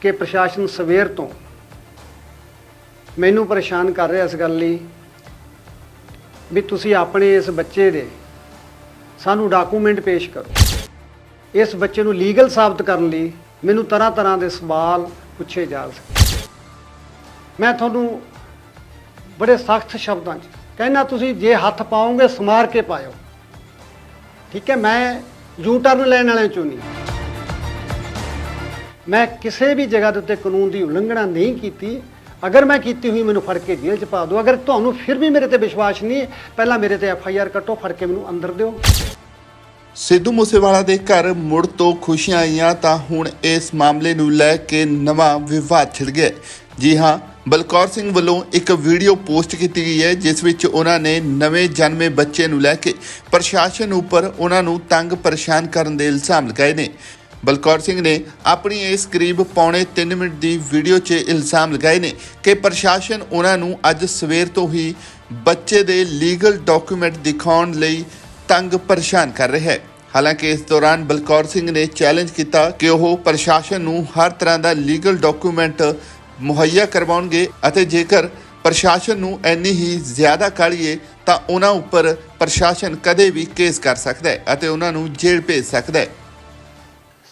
ਕਿ ਪ੍ਰਸ਼ਾਸਨ ਸਵੇਰ ਤੋਂ ਮੈਨੂੰ ਪਰੇਸ਼ਾਨ ਕਰ ਰਿਹਾ ਇਸ ਗੱਲ ਲਈ ਵੀ ਤੁਸੀਂ ਆਪਣੇ ਇਸ ਬੱਚੇ ਦੇ ਸਾਨੂੰ ਡਾਕੂਮੈਂਟ ਪੇਸ਼ ਕਰੋ। ਇਸ ਬੱਚੇ ਨੂੰ ਲੀਗਲ ਸਾਬਤ ਕਰਨ ਲਈ ਮੈਨੂੰ ਤਰ੍ਹਾਂ ਤਰ੍ਹਾਂ ਦੇ ਸਵਾਲ ਪੁੱਛੇ ਜਾ ਸਕੇ ਮੈਂ ਤੁਹਾਨੂੰ ਬੜੇ ਸਖਤ ਸ਼ਬਦਾਂ 'ਚ ਕਹਿੰਦਾ, ਤੁਸੀਂ ਜੇ ਹੱਥ ਪਾਓਗੇ, ਸਮਾਰ ਕੇ ਪਾਇਓ। ਠੀਕ ਹੈ, ਮੈਂ ਯੂ ਟਰਨ ਲੈਣ ਵਾਲਿਆਂ ਚੋਂ ਨਹੀਂ। ਮੈਂ ਕਿਸੇ ਵੀ ਜਗ੍ਹਾ ਦੇ ਉੱਤੇ ਕਾਨੂੰਨ ਦੀ ਉਲੰਘਣਾ ਨਹੀਂ ਕੀਤੀ। ਅਗਰ ਮੈਂ ਕੀਤੀ ਹੋਈ ਮੈਨੂੰ ਫੜ ਕੇ ਜੇਲ੍ਹ 'ਚ ਪਾ ਦਿਓ। ਅਗਰ ਤੁਹਾਨੂੰ ਫਿਰ ਵੀ ਮੇਰੇ ਤੇ ਵਿਸ਼ਵਾਸ ਨਹੀਂ ਪਹਿਲਾਂ ਮੇਰੇ ਤੇ ਐਫ ਆਈ ਆਰ ਕੱਟੋ, ਫੜ ਕੇ ਮੈਨੂੰ ਅੰਦਰ ਦਿਓ। ਸਿੱਧੂ ਮੂਸੇਵਾਲਾ ਦੇ ਘਰ ਮੁੜ ਤੋਂ ਖੁਸ਼ੀਆਂ ਆਈਆਂ ਤਾਂ ਹੁਣ ਇਸ ਮਾਮਲੇ ਨੂੰ ਲੈ ਕੇ ਨਵਾਂ ਵਿਵਾਦ ਛਿੜ ਗਿਆ ਜੀ ਹਾਂ, ਬਲਕੌਰ ਸਿੰਘ ਵੱਲੋਂ ਇੱਕ ਵੀਡੀਓ ਪੋਸਟ ਕੀਤੀ ਗਈ ਹੈ, ਜਿਸ ਵਿੱਚ ਉਹਨਾਂ ਨੇ ਨਵੇਂ ਜਨਮੇ ਬੱਚੇ ਨੂੰ ਲੈ ਕੇ ਪ੍ਰਸ਼ਾਸਨ ਉੱਪਰ ਉਹਨਾਂ ਨੂੰ ਤੰਗ ਪਰੇਸ਼ਾਨ ਕਰਨ ਦੇ ਇਲਜ਼ਾਮ ਲਗਾਏ ਨੇ। ਬਲਕੌਰ ਸਿੰਘ ਨੇ ਆਪਣੀ ਇਸ ਕਰੀਬ ਪੌਣੇ 3 ਮਿੰਟ ਦੀ ਵੀਡੀਓ 'ਚ ਇਲਜ਼ਾਮ ਲਗਾਏ ਨੇ ਕਿ ਪ੍ਰਸ਼ਾਸਨ ਉਹਨਾਂ ਨੂੰ ਅੱਜ ਸਵੇਰ ਤੋਂ ਹੀ ਬੱਚੇ ਦੇ ਲੀਗਲ ਡਾਕੂਮੈਂਟ ਦਿਖਾਉਣ ਲਈ ਤੰਗ ਪਰੇਸ਼ਾਨ ਕਰ ਰਿਹਾ ਹੈ। ਹਾਲਾਂਕਿ ਇਸ ਦੌਰਾਨ ਬਲਕੌਰ ਸਿੰਘ ਨੇ ਚੈਲੰਜ ਕੀਤਾ ਕਿ ਉਹ ਪ੍ਰਸ਼ਾਸਨ ਨੂੰ ਹਰ ਤਰ੍ਹਾਂ ਦਾ ਲੀਗਲ ਡਾਕੂਮੈਂਟ ਮੁਹੱਈਆ ਕਰਵਾਉਣਗੇ ਅਤੇ ਜੇਕਰ ਪ੍ਰਸ਼ਾਸਨ ਨੂੰ ਇੰਨੀ ਹੀ ਜ਼ਿਆਦਾ ਕਾਹਲੀ ਤਾਂ ਉਹਨਾਂ ਉੱਪਰ ਪ੍ਰਸ਼ਾਸਨ ਕਦੇ ਵੀ ਕੇਸ ਕਰ ਸਕਦਾ ਹੈ ਅਤੇ ਉਹਨਾਂ ਨੂੰ ਜੇਲ੍ਹ ਭੇਜ ਸਕਦਾ ਹੈ।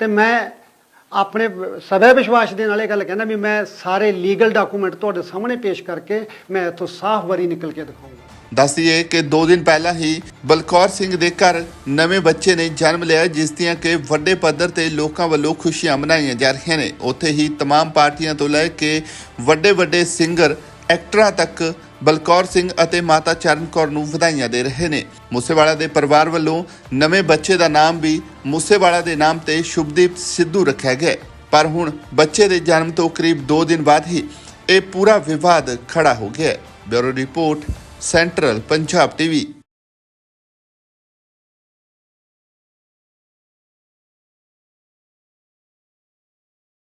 ਤੇ ਮੈਂ ਆਪਣੇ ਸਵੈ ਵਿਸ਼ਵਾਸ ਦੇ ਨਾਲ ਇਹ ਗੱਲ ਕਹਿੰਦਾ ਵੀ ਮੈਂ ਸਾਰੇ ਲੀਗਲ ਡਾਕੂਮੈਂਟ ਤੁਹਾਡੇ ਸਾਹਮਣੇ ਪੇਸ਼ ਕਰਕੇ ਮੈਂ ਇੱਥੋਂ ਸਾਫ਼ ਵਰੀ ਨਿਕਲ ਕੇ ਦਿਖਾਊਂਗਾ ਦੱਸ ਦਈਏ ਕਿ 2 ਦਿਨ ਪਹਿਲਾਂ ਹੀ ਬਲਕੌਰ ਸਿੰਘ ਦੇ ਘਰ ਨਵੇਂ ਬੱਚੇ ਨੇ ਜਨਮ ਲਿਆ ਜਿਸ ਦੀਆਂ ਕਿ ਵੱਡੇ ਪੱਧਰ ਤੇ ਲੋਕਾਂ ਵੱਲੋਂ ਖੁਸ਼ੀਆਂ ਮਨਾਈਆਂ ਜਾ ਰਹੀਆਂ ਨੇ ਉੱਥੇ ਹੀ तमाम ਪਾਰਟੀਆਂ ਤੋਂ ਲੈ ਕੇ ਵੱਡੇ ਵੱਡੇ ਸਿੰਗਰ ਐਕਟਰਾਂ ਤੱਕ ਬਲਕੌਰ ਸਿੰਘ ਅਤੇ ਮਾਤਾ ਚਰਨ ਕੌਰ ਨੂੰ ਵਧਾਈਆਂ ਦੇ ਰਹੇ ਨੇ। ਮੂਸੇਵਾਲਾ ਦੇ ਪਰਿਵਾਰ ਵੱਲੋਂ ਨਵੇਂ ਬੱਚੇ ਦਾ ਨਾਮ ਵੀ ਮੂਸੇਵਾਲਾ ਦੇ ਨਾਮ ਤੇ ਸ਼ੁਭਦੀਪ ਸਿੱਧੂ ਰੱਖਿਆ ਗਿਆ ਪਰ ਹੁਣ ਬੱਚੇ ਦੇ ਜਨਮ ਤੋਂ ਕਰੀਬ 2 ਦਿਨ ਬਾਅਦ ਹੀ ਇਹ ਪੂਰਾ ਵਿਵਾਦ ਖੜਾ ਹੋ ਗਿਆ bureau report, central Punjab TV.